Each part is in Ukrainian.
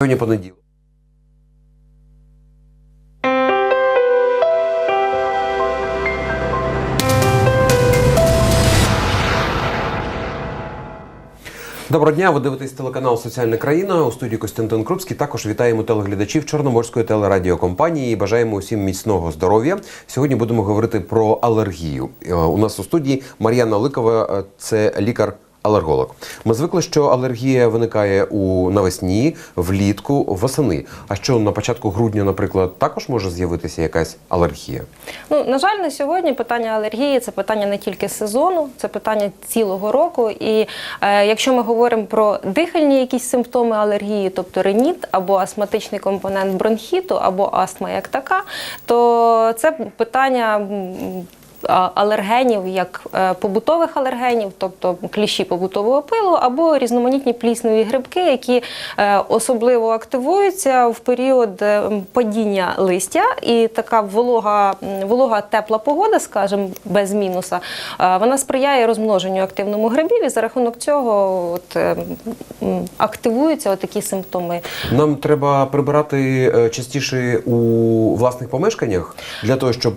Сьогодні понеділок. Доброго дня, ви дивитесь телеканал Соціальна країна у студії Костянтин Крупський. Також вітаємо телеглядачів Чорноморської телерадіокомпанії і бажаємо усім міцного здоров'я. Сьогодні будемо говорити про алергію. Е, У нас у студії Мар'яна Ликова, е, це лікар. Алерголог. Ми звикли, що алергія виникає у навесні, влітку, восени. А що на початку грудня, наприклад, також може з'явитися якась алергія? Ну, на жаль, на сьогодні питання алергії це питання не тільки сезону, це питання цілого року. І е, якщо ми говоримо про дихальні якісь симптоми алергії, тобто реніт або астматичний компонент бронхіту, або астма як така, то це питання. Алергенів, як е, побутових алергенів, тобто кліщі побутового пилу, або різноманітні плісневі грибки, які е, особливо активуються в період е, падіння листя, і така волога, волога тепла погода, скажімо, без мінуса, вона сприяє розмноженню активному грибів, і за рахунок цього от, активуються такі симптоми. Нам треба прибирати частіше у власних помешканнях для того, щоб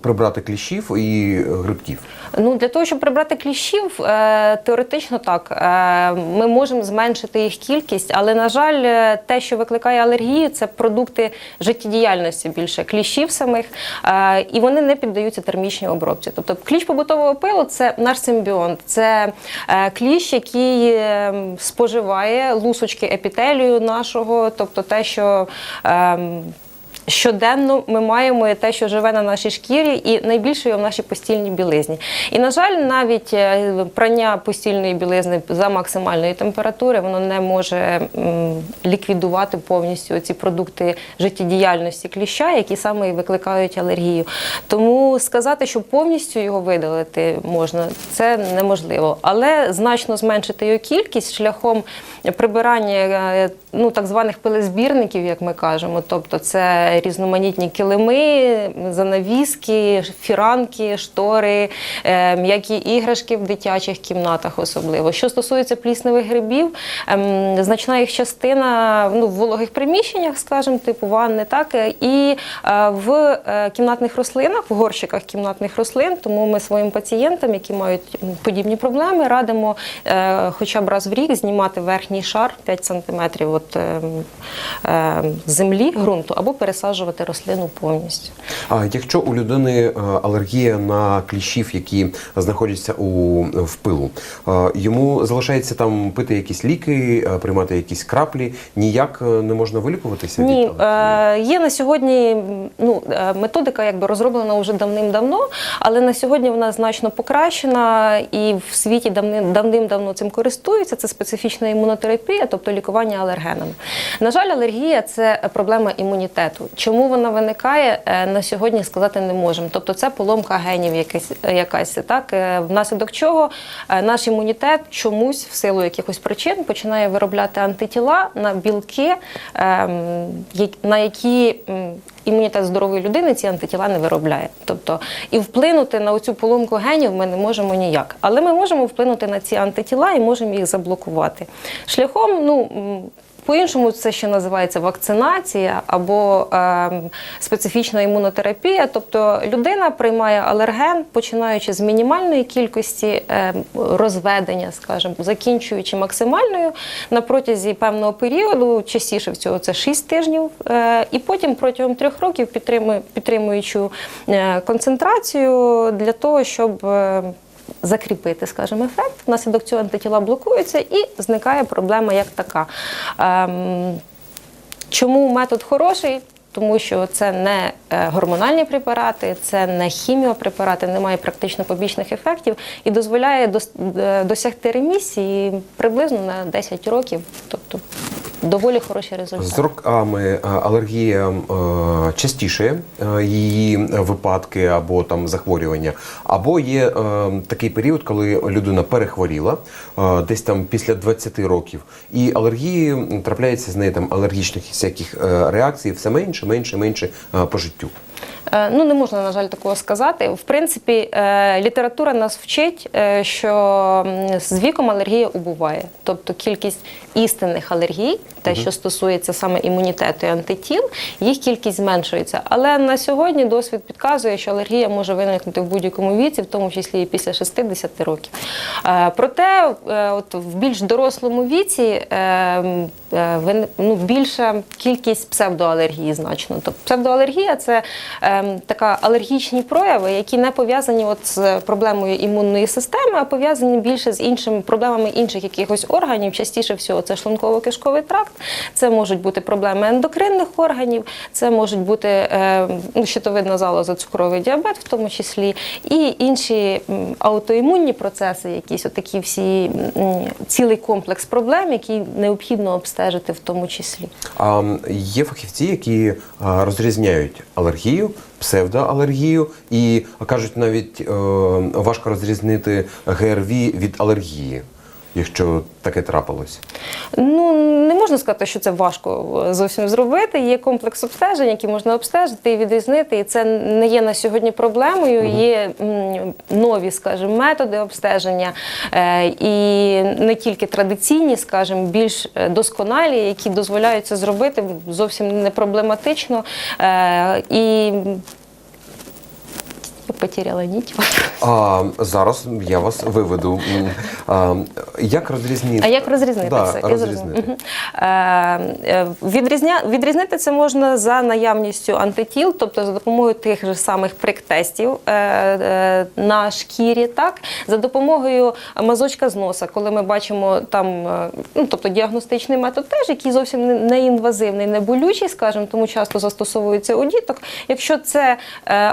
прибрати кліщів і грибків. Ну для того, щоб прибрати кліщів, е, теоретично так е, ми можемо зменшити їх кількість, але на жаль, е, те, що викликає алергію, це продукти життєдіяльності більше кліщів самих, е, і вони не піддаються термічній обробці. Тобто кліщ побутового пилу це наш симбіонт, це е, кліщ, який е, споживає лусочки епітелію нашого, тобто те, що е, Щоденно ми маємо те, що живе на нашій шкірі, і найбільше в нашій постільній білизні. І, на жаль, навіть е, прання постільної білизни за максимальної температури воно не може ліквідувати повністю ці продукти життєдіяльності кліща, які саме і викликають алергію. Тому сказати, що повністю його видалити можна, це неможливо. Але значно зменшити його кількість шляхом прибирання е, ну, так званих пилезбірників, як ми кажемо, тобто це різноманітні килими, занавіски, фіранки, штори, е, м'які іграшки в дитячих кімнатах, особливо. Що стосується плісневих грибів, ем, значна їх частина ну, в вологих приміщеннях, скажімо, типу ванни, так е, і е, в е, кімнатних рослинах, в горщиках кімнатних рослин. Тому ми своїм пацієнтам, які мають подібні проблеми, радимо е, хоча б раз в рік знімати верхній шар 5 см от, е, е, землі, ґрунту або пересаджувати рослину повністю. А якщо у людини е, алергія на кліщів, які знаходяться у в пилу, е, йому залишається там пити якісь ліки, е, приймати якісь краплі, ніяк не можна вилікуватися Ні, від алергії? є на сьогодні ну, методика якби розроблена вже давним-давно, але на сьогодні вона значно покращена і в світі давним- давним-давно цим користуються. Це специфічна імунотерапія, тобто лікування алергенами. На жаль, алергія це проблема імунітету. Чому вона виникає, е, на сьогодні сказати не можемо. Тобто це поломка генів якась, якась так, е, внаслідок чого е, наш імунітет чомусь в силу якихось причин починає виробляти антитіла на білки, ем, на які імунітет здорової людини ці антитіла не виробляє. Тобто і вплинути на цю поломку генів ми не можемо ніяк. Але ми можемо вплинути на ці антитіла і можемо їх заблокувати. Шляхом, ну. По-іншому це ще називається вакцинація або ем, специфічна імунотерапія. Тобто людина приймає алерген, починаючи з мінімальної кількості ем, розведення, скажімо, закінчуючи максимальною на протязі певного періоду, частіше всього це 6 тижнів, е, і потім протягом трьох років підтримуючи е, концентрацію для того, щоб. Закріпити, скажімо, ефект. Внаслідок цього антитіла блокуються і зникає проблема як така. Ем, чому метод хороший? Тому що це не е, гормональні препарати, це не хіміопрепарати, немає практично побічних ефектів і дозволяє е, досягти ремісії приблизно на 10 років, тобто доволі хороші результати. З роками е, алергія е, частіше е, її випадки або там захворювання, або є такий період, коли людина перехворіла десь там після 20 років, і алергії трапляється з нею там алергічних всяких реакцій все менше, менше, менше по життю. Е, Ну, не можна, на жаль, такого сказати. В принципі, е, література нас вчить, е, що з віком алергія убуває. Тобто кількість істинних алергій, те, що стосується саме імунітету і антитіл, їх кількість зменшується. Але на сьогодні досвід підказує, що алергія може виникнути в будь-якому віці, в тому числі і після 60 років. Е, Проте, е, от в більш дорослому віці е, ну, більша кількість псевдоалергії значно. Тобто псевдоалергія це така алергічні прояви, які не пов'язані от з проблемою імунної системи, а пов'язані більше з іншими проблемами інших якихось органів. Частіше всього це шлунково-кишковий тракт, це можуть бути проблеми ендокринних органів, це можуть бути е, ну, щитовидна залоза, цукровий діабет, в тому числі, і інші аутоімунні процеси, якісь отакі всі цілий комплекс проблем, які необхідно обстежити в тому числі. А є фахівці, які розрізняють алергію, псевдоалергію, і кажуть, навіть е, важко розрізнити ГРВІ від алергії, якщо таке трапилось. Ну не можна сказати, що це важко е, зовсім зробити. Є комплекс обстежень, які можна обстежити і відрізнити. І це не є на сьогодні проблемою. Є нові, скажімо, методи обстеження, е, і не тільки традиційні, скажімо, більш е, досконалі, які дозволяють це зробити зовсім не проблематично. І потеряла нить. А зараз я вас виведу. А, як розрізнити? А як розрізнити да, це? Розрізнити. Е, е, відрізня... Відрізнити це можна за наявністю антитіл, тобто за допомогою тих же самих прик-тестів е, на шкірі, так? за допомогою мазочка з носа, коли ми бачимо там, ну, тобто діагностичний метод теж, який зовсім не- інвазивний, не болючий, скажімо, тому часто застосовується у діток. Якщо це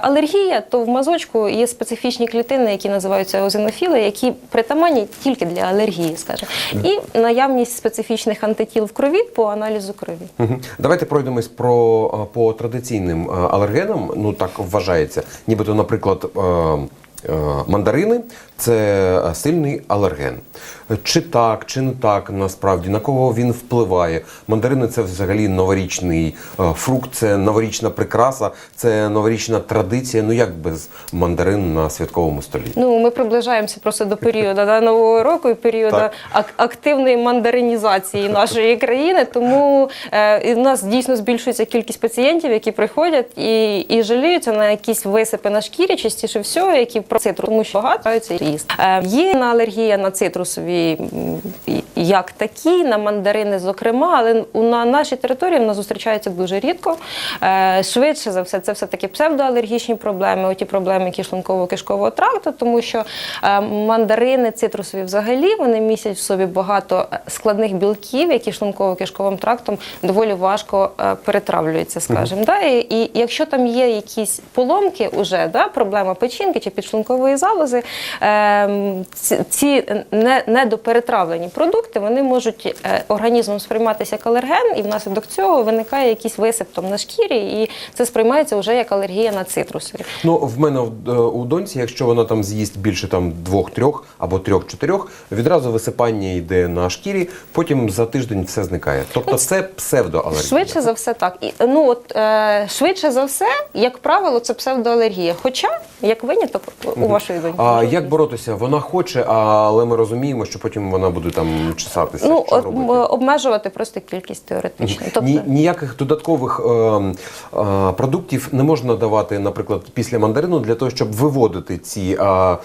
алергія, то в мазочку є специфічні клітини, які називаються озинофіли, які притаманні тільки для алергії, скажімо. І наявність специфічних антитіл в крові по аналізу крові. Давайте пройдемось про по традиційним алергенам. Ну так вважається. Нібито, наприклад, мандарини це сильний алерген. Чи так, чи не так насправді на кого він впливає? Мандарини це взагалі новорічний е, фрукт, це новорічна прикраса, це новорічна традиція. Ну як без мандарин на святковому столі? Ну, ми приближаємося просто до періоду да, нового року і періоду ак- активної мандаринізації нашої країни. Тому е, в нас дійсно збільшується кількість пацієнтів, які приходять і, і жаліються на якісь висипи на шкірі, частіше всього, які про цитрус, тому що багато це їсти. Е, є на алергія на цитрусові і- як такі, на мандарини, зокрема, але на нашій території вона зустрічається дуже рідко. Е, швидше за все, це все таки псевдоалергічні проблеми, оті проблеми кишлунково-кишкового тракту, тому що е, мандарини цитрусові взагалі вони містять в собі багато е, складних білків, які шлунково-кишковим трактом доволі важко перетравлюються, скажімо. Да? І, і якщо там є якісь поломки, уже да, проблема печінки чи підшлункової залози, е, ці, ці не, недоперетравлені продукти вони можуть е, організмом сприйматися як алерген, і внаслідок цього виникає якийсь висип там на шкірі, і це сприймається вже як алергія на цитрусові. Ну, в мене е, у доньці, якщо вона там з'їсть більше там двох-трьох або трьох-чотирьох, відразу висипання йде на шкірі, потім за тиждень все зникає. Тобто це псевдоалергія. Швидше за все так. І, ну от е, швидше за все, як правило, це псевдоалергія. Хоча, як виняток, у вашої доньки. А як боротися? Вона хоче, але ми розуміємо, що потім вона буде там чесатися. Ну, що м, обмежувати просто кількість теоретично. Тобто, Ні, ніяких додаткових е, е, продуктів не можна давати, наприклад, після мандарину для того, щоб виводити ці е, е,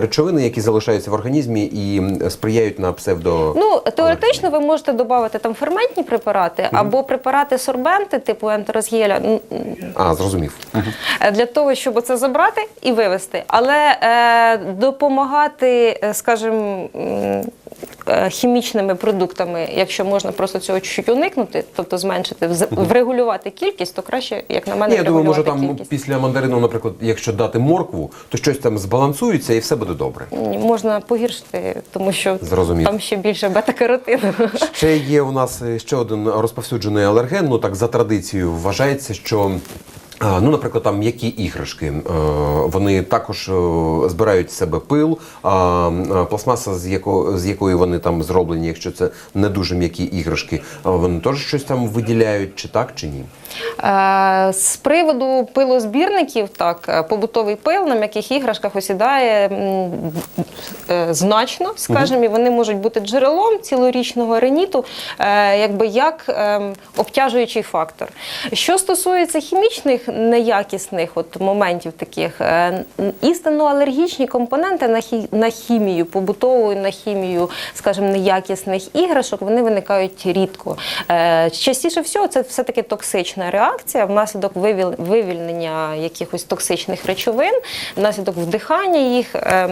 речовини, які залишаються в організмі і сприяють на псевдо. Ну, теоретично ви можете додати там ферментні препарати або препарати сорбенти, типу ентерозгеля, А, зрозумів. е, для того, щоб це забрати і вивести. Але е, допомагати, е, скажімо, хімічними продуктами, якщо можна просто цього чуть-чуть уникнути, тобто зменшити, врегулювати кількість, то краще, як на мене, Ні, я думаю, може там кількість. після мандарину, наприклад, якщо дати моркву, то щось там збалансується і все буде добре. Можна погіршити, тому що Зрозумів. там ще більше бета-каротину. Ще є у нас е, ще один розповсюджений алерген. Ну так за традицією вважається, що. Ну, наприклад, там м'які іграшки, е, вони також е, збирають в себе пил, пластмаса, з якої, з якої вони там зроблені, якщо це не дуже м'які іграшки, вони теж щось там виділяють, чи так, чи ні? Е, З приводу пилозбірників, так, е, побутовий пил на м'яких іграшках осідає е, значно, скажімо, і вони можуть бути джерелом цілорічного реніту, якби як ем, обтяжуючий фактор. Що стосується хімічних неякісних от моментів таких, істинно алергічні компоненти на, хі, на хімію, побутову, на хімію, скажімо, неякісних іграшок, вони виникають рідко. Частіше всього це все-таки токсична реакція внаслідок вивіл- вивільнення якихось токсичних речовин, внаслідок вдихання їх, ем,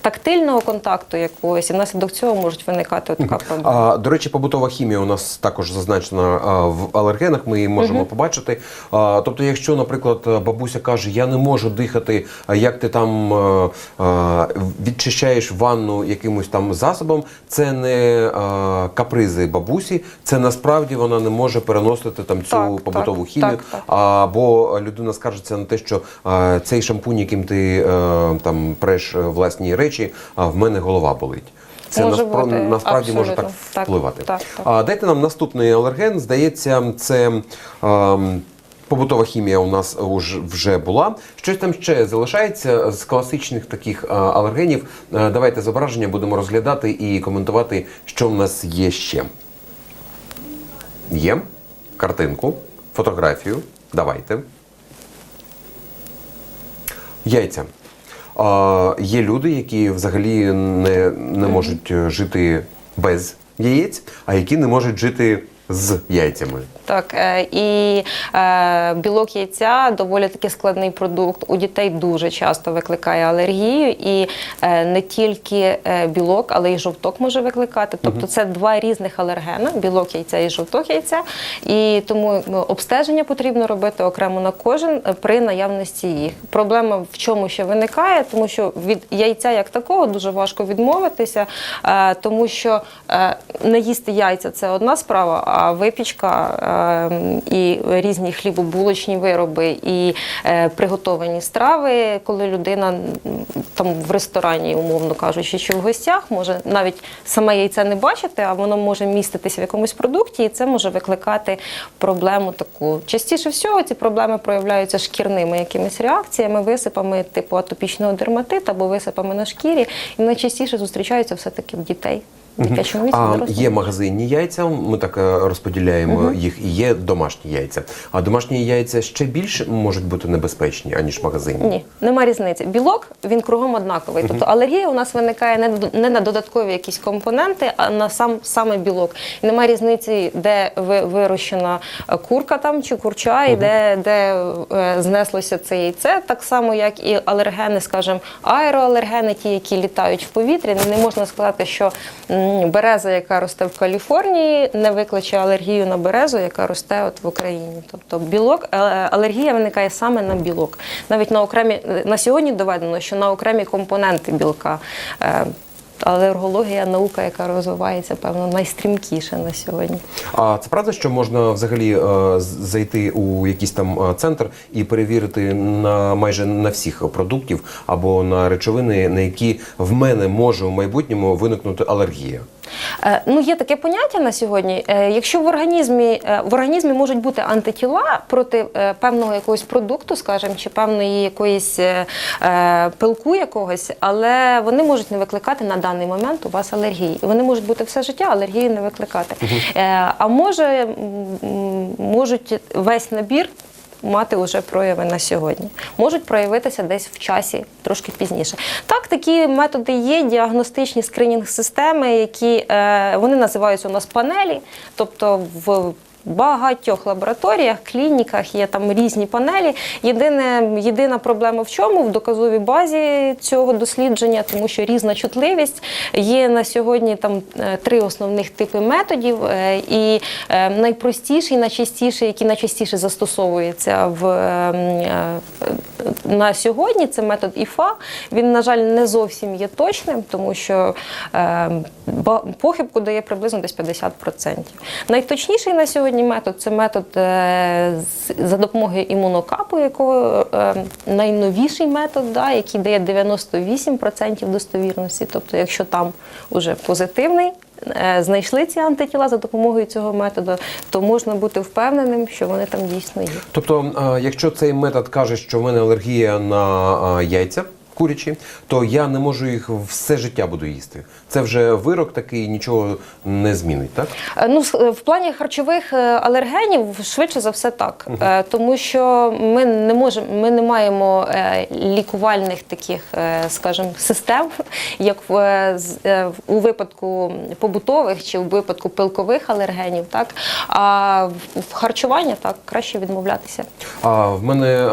тактильного контакту якогось, і внаслідок цього можуть виникати от така проблема. А, до речі, побутова хімія у нас також зазначена в алергенах. Ми її можемо побачити. А, тобто, якщо, наприклад, бабуся каже, я не можу дихати, як ти там е, е, відчищаєш ванну якимось там засобом, це не е, капризи бабусі, це насправді вона не може переносити там цю Так, побутову так, хімію. так, так. Або людина скаржиться на те, що е, цей шампунь, яким ти е, там преш е, власні речі, а в мене голова болить. Це Може наспро- бути, насправді може так абсолютно. Так, впливати. так, так. А дайте нам наступний алерген. Здається, це ем, побутова хімія у нас вже була. Щось там ще залишається з класичних таких алергенів. Давайте зображення будемо розглядати і коментувати, що в нас є ще. Є картинку, фотографію. Давайте. Яйця. А, є люди, які взагалі не, не можуть е, жити без яєць, а які не можуть жити з яйцями. Так, е, і е, білок яйця доволі таки складний продукт. У дітей дуже часто викликає алергію, і е, не тільки білок, але й жовток може викликати. Тобто це два різних алергена: білок яйця і жовток яйця. І тому обстеження потрібно робити окремо на кожен при наявності їх. Проблема в чому ще виникає, тому що від яйця як такого дуже важко відмовитися, е, тому що е, не їсти яйця це одна справа, випічка і різні хлібобулочні вироби, і е, приготовані страви, коли людина там в ресторані, умовно кажучи, чи в гостях може навіть саме яйце не бачити, а воно може міститися в якомусь продукті, і це може викликати проблему таку. Частіше всього ці проблеми проявляються шкірними якимись реакціями, висипами типу атопічного дерматиту або висипами на шкірі, і найчастіше зустрічаються все-таки в дітей. Дитячому А є магазинні яйця, ми так е, розподіляємо їх, і є домашні яйця. А домашні яйця ще більш можуть бути небезпечні, аніж магазинні. Ні, нема різниці. Білок він кругом однаковий. Тобто алергія у нас виникає не, не на додаткові якісь компоненти, а на сам саме білок. І нема різниці, де ви, вирощена е, курка там чи курча, і де, де е, знеслося це яйце. Так само, як і алергени, скажімо, аероалергени, ті, які літають в повітрі. Не можна сказати, що береза, яка росте в Каліфорнії, не викличе алергію на березу, яка росте от в Україні. Тобто білок, е, алергія виникає саме на білок. Навіть на окремі на сьогодні доведено, що на окремі компоненти білка. Алергологія наука, яка розвивається, певно, найстрімкіше на сьогодні. А це правда, що можна взагалі е, зайти у якийсь там е, центр і перевірити на майже на всіх продуктів або на речовини, на які в мене може в майбутньому виникнути алергія. Е, Ну, є таке поняття на сьогодні. Е, Якщо в організмі е, в організмі можуть бути антитіла проти певного якогось продукту, скажімо, чи певної якоїсь пилку якогось, але вони можуть не викликати на даний момент у вас алергії. Вони можуть бути все життя, алергії не викликати. А може можуть весь набір мати вже прояви на сьогодні. Можуть проявитися десь в часі трошки пізніше. Так, такі методи є, діагностичні скринінг-системи, які е, вони називаються у нас панелі, тобто в багатьох лабораторіях, клініках є там різні панелі. Єдине, єдина проблема в чому? В доказовій базі цього дослідження, тому що різна чутливість. Є на сьогодні там е, три основних типи методів, е, і е, найпростіший, найчастіший, який найчастіше застосовується в, на сьогодні, це метод ІФА. Він, на жаль, не зовсім є точним, тому що похибку дає приблизно десь 50%. Найточніший на сьогодні метод це метод е, за допомогою імунокапу, якого е, найновіший метод, да, який дає 98% достовірності. Тобто, якщо там уже позитивний е, знайшли ці антитіла за допомогою цього методу, то можна бути впевненим, що вони там дійсно є. Тобто, якщо цей метод каже, що в мене алергія на яйця курячі, то я не можу їх все життя буду їсти. Це вже вирок такий, нічого не змінить, так? Е, Ну, е, в плані харчових е, алергенів швидше за все так, Е, тому що ми не можемо, ми не маємо лікувальних таких, скажімо, систем, як в, в- у випадку побутових чи у випадку пилкових алергенів, так а в- в харчуванні так краще відмовлятися. А в мене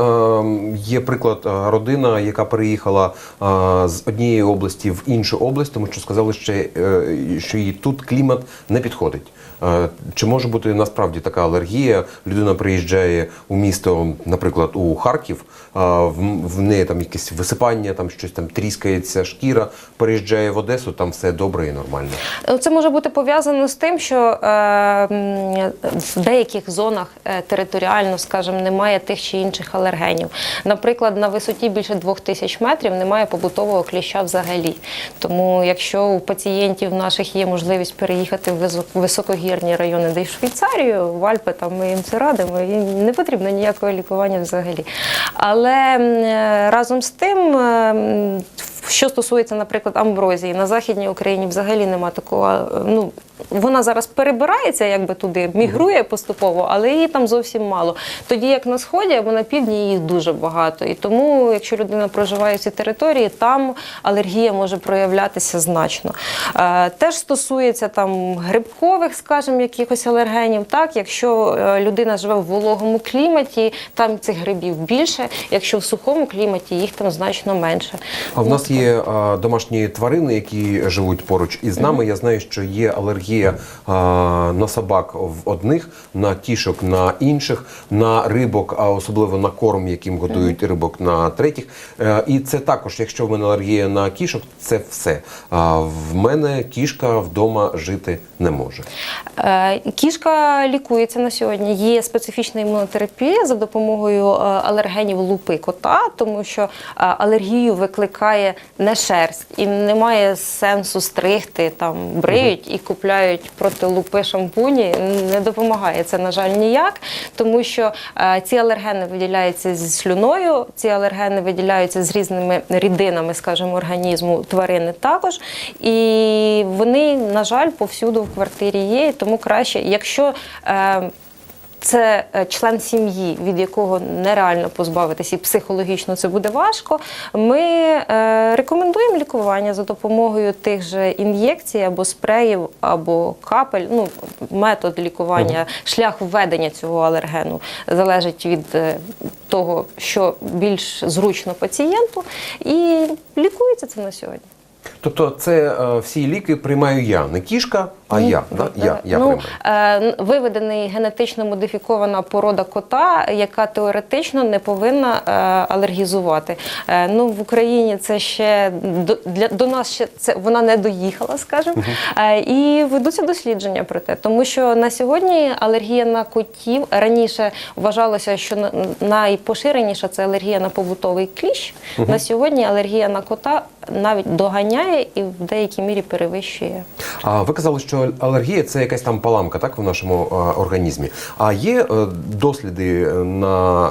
є приклад родина, яка переїхала е, з однієї області в іншу область, тому що сказали, е, що їй тут клімат не підходить. Е, Чи може бути насправді така алергія? Людина приїжджає у місто, наприклад, у Харків, е, в, неї там якесь висипання, там щось там тріскається шкіра, переїжджає в Одесу, там все добре і нормально. Е, Це може бути пов'язано з тим, що в деяких зонах територіально, скажімо, немає тих чи інших алергенів. Наприклад, на висоті більше двох тисяч метрів немає побутового кліща взагалі. Тому, якщо у пацієнтів наших є можливість переїхати в висок- високогірні райони, де й Швейцарію, в Альпи, там ми їм це радимо, і не потрібно ніякого лікування взагалі. Але е, разом з тим. е, що стосується, наприклад, амброзії, на Західній Україні взагалі нема такого. е, Ну, вона зараз перебирається якби туди, мігрує поступово, але її там зовсім мало. Тоді як на сході або на півдні її дуже багато. І тому, якщо людина проживає в цій території, там алергія може проявлятися значно. Е, теж стосується там грибкових, скажімо, якихось алергенів. Так, якщо е, людина живе в вологому кліматі, там цих грибів більше. Якщо в сухому кліматі їх там значно менше. А в нас є а, домашні тварини, які живуть поруч із нами. Я знаю, що є алергія а, на собак в одних, на кішок на інших, на рибок, а особливо на корм, яким годують рибок на третіх. Е, І це також, якщо в мене алергія на кішок, це все. А в мене кішка вдома жити не може. Е, Кішка лікується на сьогодні. Є специфічна імунотерапія за допомогою е, алергенів лупи кота, тому що алергію викликає не шерсть і немає сенсу стригти там бриють і купляють проти лупи шампуні. Не допомагає це, на жаль, ніяк, тому що е, ці алергени виділяються зі слюною, ці алергени виділяються з різними рідинами, скажімо, організму тварини також. І вони, на жаль, повсюду в квартирі є. Тому краще, якщо е, це е, член сім'ї, від якого нереально позбавитися, і психологічно це буде важко. Ми е, рекомендуємо лікування за допомогою тих же ін'єкцій або спреїв, або капель. Ну, метод лікування, шлях введення цього алергену залежить від е, того, що більш зручно пацієнту, і лікується це на сьогодні. Тобто, це всі ліки приймаю я, не кішка, а я. Да? Я, я ну, е, виведений генетично модифікована порода кота, яка теоретично не повинна е, алергізувати. Е, ну, в Україні це ще до, для, до нас ще це вона не доїхала, скажімо. Е, і ведуться дослідження про те, тому що на сьогодні алергія на котів раніше вважалося, що на- найпоширеніша це алергія на побутовий кліщ. На сьогодні алергія на кота навіть доганяє і в деякій мірі перевищує. А ви казали, що алергія це якась там паламка, так, в нашому е, організмі. А є е, досліди на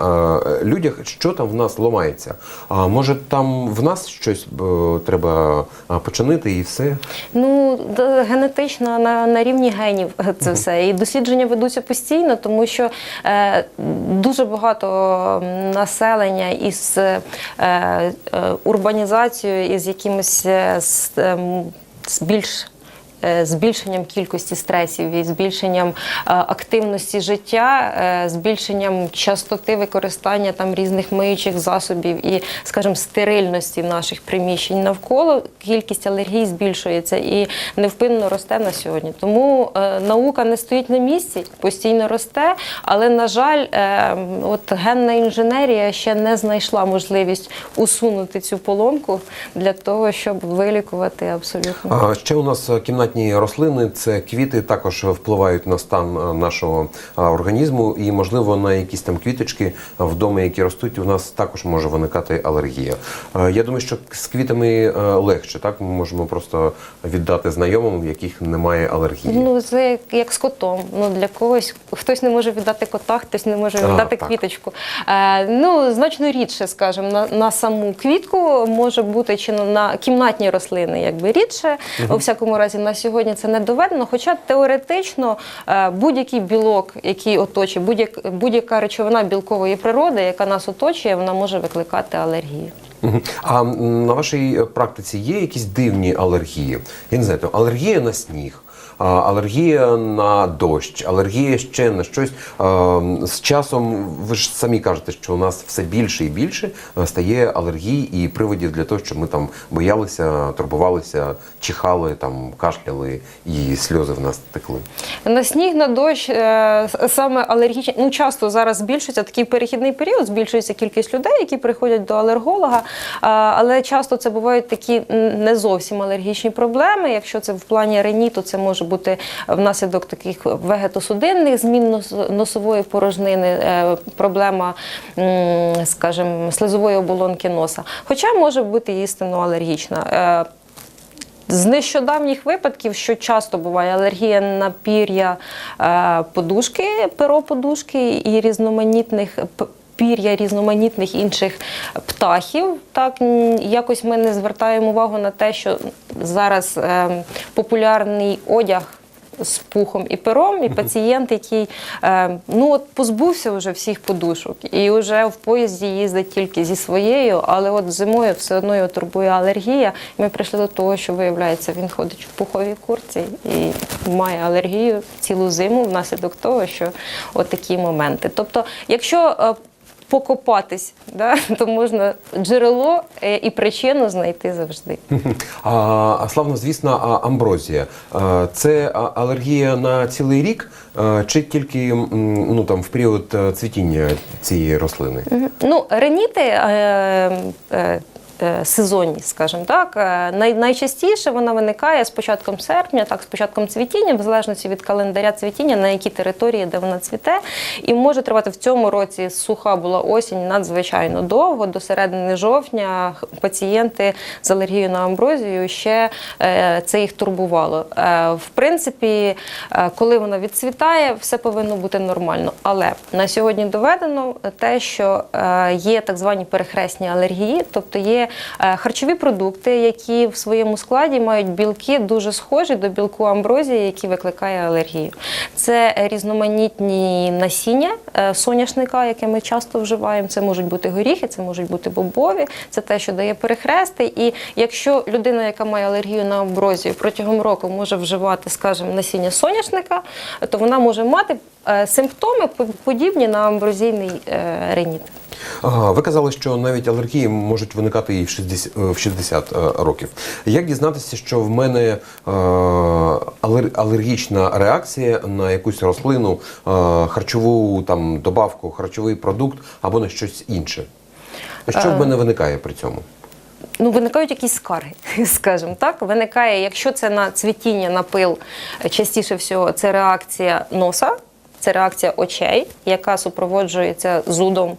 е, людях, що там в нас ламається. А може там в нас щось треба починити і все? Ну, генетично на, на рівні генів це все. І дослідження ведуться постійно, тому що е, дуже багато населення із е, е, урбанізацією, із якимось е, з, ем, з більш Збільшенням кількості стресів і збільшенням е, активності життя, е, збільшенням частоти використання там різних миючих засобів і, скажімо, стерильності наших приміщень навколо кількість алергій збільшується і невпинно росте на сьогодні. Тому е, наука не стоїть на місці, постійно росте, але на жаль, е, от генна інженерія ще не знайшла можливість усунути цю поломку для того, щоб вилікувати абсолютно. А ще у нас е, кімнатні кімнатні рослини, це квіти, також впливають на стан е, нашого е, організму, і можливо на якісь там квіточки вдома, які ростуть, у нас також може виникати алергія. Е, Я думаю, що з квітами легше, так ми можемо просто віддати знайомим, в яких немає алергії. Ну, це як, з котом. Ну, для когось хтось не може віддати кота, хтось не може віддати так. квіточку. Е, ну, значно рідше, скажімо, на, на саму квітку може бути чи на, на кімнатні рослини, якби рідше. У всякому разі, на сьогодні це не доведено. Хоча теоретично е, будь-який білок, який оточує, будь-як, будь-яка речовина білкової природи, яка нас оточує, вона може викликати алергію. А на вашій практиці є якісь дивні алергії? Я не знаю, алергія на сніг. Алергія на дощ, алергія ще на щось. З часом ви ж самі кажете, що у нас все більше і більше е, стає алергій і приводів для того, щоб ми там боялися, турбувалися, чихали, там кашляли і сльози в нас текли. На сніг, на дощ е, саме алергічні, ну часто зараз збільшується такий перехідний період, збільшується кількість людей, які приходять до алерголога. Але часто це бувають такі не зовсім алергічні проблеми. Якщо це в плані реніту, це може бути внаслідок таких вегетосудинних змін носової порожнини, е, проблема, скажімо, слизової оболонки носа. Хоча може бути істинно алергічна. Е, з нещодавніх випадків, що часто буває алергія на пір'я е, подушки, перо подушки і різноманітних пір'я різноманітних інших птахів. Так якось ми не звертаємо увагу на те, що зараз е, популярний одяг. З пухом і пером, і пацієнт, який е, ну от позбувся вже всіх подушок, і вже в поїзді їздить тільки зі своєю, але от зимою все одно його турбує алергія. Ми прийшли до того, що виявляється, він ходить в пуховій курці і має алергію цілу зиму внаслідок того, що от такі моменти. Тобто, якщо е, покопатись, да, то можна джерело е, і причину знайти завжди. А, а славно звісно, амброзія. Це алергія на цілий рік, чи тільки ну, там, в період е, цвітіння цієї рослини? Ну, реніти е, сезонні, скажімо так. Е, Най, найчастіше вона виникає з початком серпня, так, з початком цвітіння, в залежності від календаря цвітіння, на якій території, де вона цвіте. І може тривати в цьому році суха була осінь надзвичайно довго. До середини жовтня пацієнти з алергією на амброзію ще е, це їх турбувало. В принципі, коли вона відцвітає, все повинно бути нормально. Але на сьогодні доведено те, що є так звані перехресні алергії, тобто є харчові продукти, які в своєму складі мають білки дуже схожі до білку амброзії, який викликає алергію. Це різноманітні насіння е, соняшника, яке ми часто вживаємо. Це можуть бути горіхи, це можуть бути бобові, це те, що дає перехрести. І якщо людина, яка має алергію на амброзію, протягом року може вживати, скажімо, насіння соняшника, то вона може мати е, симптоми подібні на амброзійний е, реніт. Ага, ви казали, що навіть алергії можуть виникати і в 60, е, в 60 е, років. Як дізнатися, що в мене е, алергічна реакція на якусь рослину, харчову там добавку, харчовий продукт або на щось інше? Що в мене виникає при цьому? ну, виникають якісь скарги, скажімо так. Виникає, якщо це на цвітіння, на пил, частіше всього це реакція носа. Це реакція очей, яка супроводжується зудом,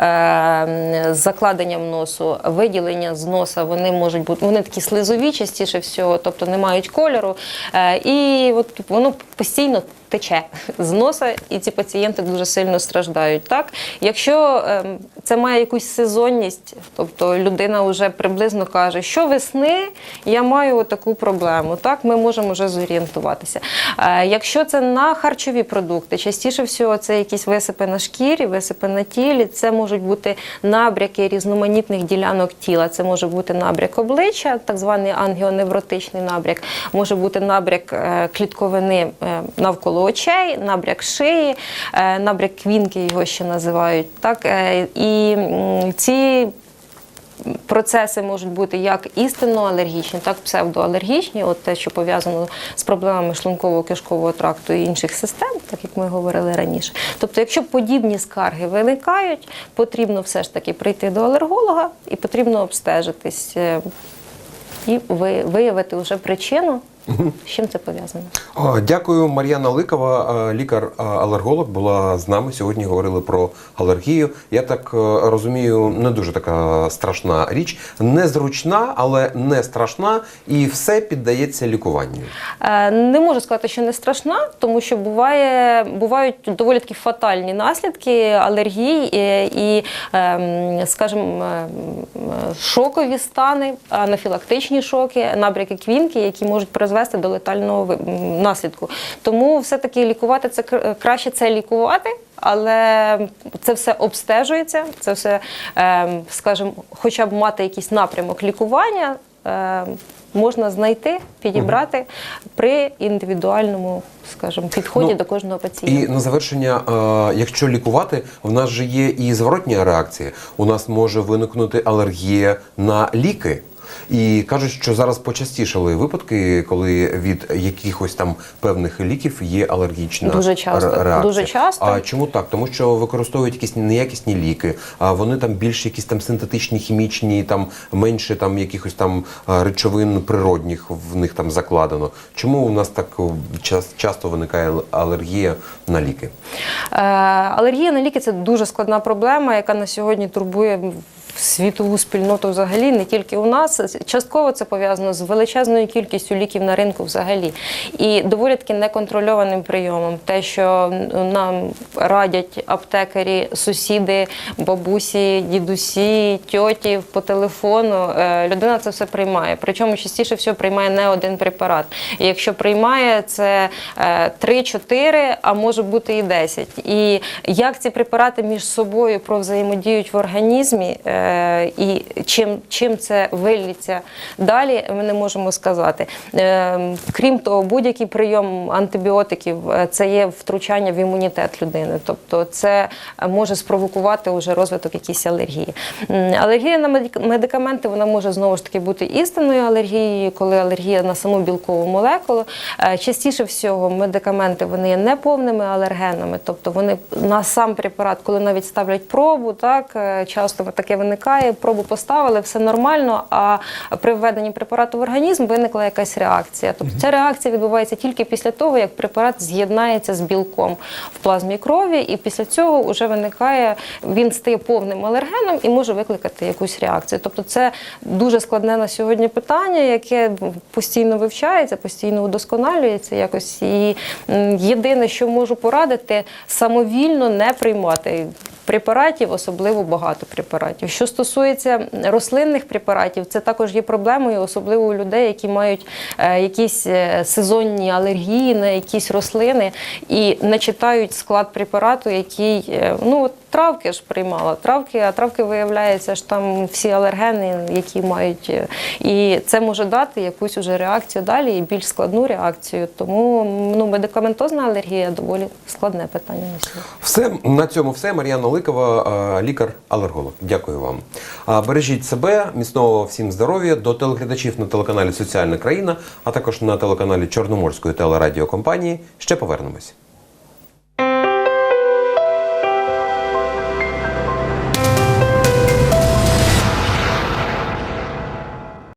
е, закладенням носу, виділення з носа. Вони можуть бути вони такі слизові, частіше всього, тобто не мають кольору. Е, і от воно постійно тече з носа, і ці пацієнти дуже сильно страждають. Так, якщо ем, це має якусь сезонність, тобто людина вже приблизно каже, що весни я маю таку проблему. Так, ми можемо вже зорієнтуватися. Е, якщо це на харчові продукти, частіше всього це якісь висипи на шкірі, висипи на тілі. Це можуть бути набряки різноманітних ділянок тіла. Це може бути набряк обличчя, так званий ангіоневротичний набряк, може бути набряк е, клітковини е, навколо очей, набряк шиї, е, набряк квінки його ще називають. Так? Е, І ці процеси можуть бути як істинно алергічні, так і псевдоалергічні, от те, що пов'язано з проблемами шлунково-кишкового тракту і інших систем, так як ми говорили раніше. Тобто, якщо подібні скарги виникають, потрібно все ж таки прийти до алерголога і потрібно обстежитись. е, І ви- виявити вже причину З чим це пов'язано? Дякую, Мар'яна Ликова, е, лікар-алерголог, була з нами. Сьогодні говорили про алергію. Я так е, розумію, не дуже така страшна річ, незручна, але не страшна, і все піддається лікуванню. Е, Не можу сказати, що не страшна, тому що буває, бувають доволі такі фатальні наслідки алергій е, і, ем, скажімо, ем, е, шокові стани, анафілактичні шоки, набряки квінки, які можуть призвести до летального наслідку. Тому все-таки лікувати це краще це лікувати. Але це все обстежується, це все, ем, скажімо, хоча б мати якийсь напрямок лікування, ем, можна знайти, підібрати при індивідуальному, скажімо, підході Ну, до кожного пацієнта. І на завершення, е, якщо лікувати, в нас же є і зворотня реакція. У нас може виникнути алергія на ліки. І кажуть, що зараз почастішали випадки, коли від якихось там певних ліків є алергічна Дуже часто, реакція. дуже часто. А чому так? Тому що використовують якісь неякісні ліки, а вони там більш якісь там синтетичні, хімічні, там менше там якихось там речовин природних в них там закладено. Чому у нас так час- часто виникає алергія на ліки? Е, Алергія на ліки це дуже складна проблема, яка на сьогодні турбує світову спільноту взагалі, не тільки у нас. Частково це пов'язано з величезною кількістю ліків на ринку взагалі. І доволі таки неконтрольованим прийомом. Те, що нам радять аптекарі, сусіди, бабусі, дідусі, тьоті по телефону, е, людина це все приймає. Причому частіше всього приймає не один препарат. І якщо приймає, це е, 3-4, а може бути і 10. І як ці препарати між собою провзаємодіють в організмі, е, і чим, чим це виліться далі, ми не можемо сказати. Е, Крім того, будь-який прийом антибіотиків е, це є втручання в імунітет людини. Тобто це може спровокувати уже розвиток якісь алергії. Алергія на медикаменти вона може знову ж таки бути істинною алергією, коли алергія на саму білкову молекулу. Е, Частіше всього медикаменти вони є неповними алергенами, тобто вони на сам препарат, коли навіть ставлять пробу, так часто таке виникає. Пробу поставили, все нормально. А при введенні препарату в організм виникла якась реакція. Тобто ця реакція відбувається тільки після того, як препарат з'єднається з білком в плазмі крові, і після цього вже виникає, він стає повним алергеном і може викликати якусь реакцію. Тобто, це дуже складне на сьогодні питання, яке постійно вивчається, постійно удосконалюється якось. І єдине, що можу порадити, самовільно не приймати. Препаратів, особливо багато препаратів. Що стосується рослинних препаратів, це також є проблемою, особливо у людей, які мають е, якісь е, сезонні алергії на якісь рослини і не читають склад препарату, який е, ну от травки ж приймала. Травки, а травки виявляється ж там всі алергени, які мають, е, і це може дати якусь уже реакцію далі і більш складну реакцію. Тому ну медикаментозна алергія доволі складне питання. Все на цьому все. Мар'яна Ликова, е, лікар-алерголог. Дякую вам. Бережіть себе, міцного всім здоров'я. До телеглядачів на телеканалі Соціальна країна, а також на телеканалі Чорноморської телерадіокомпанії. Ще повернемось.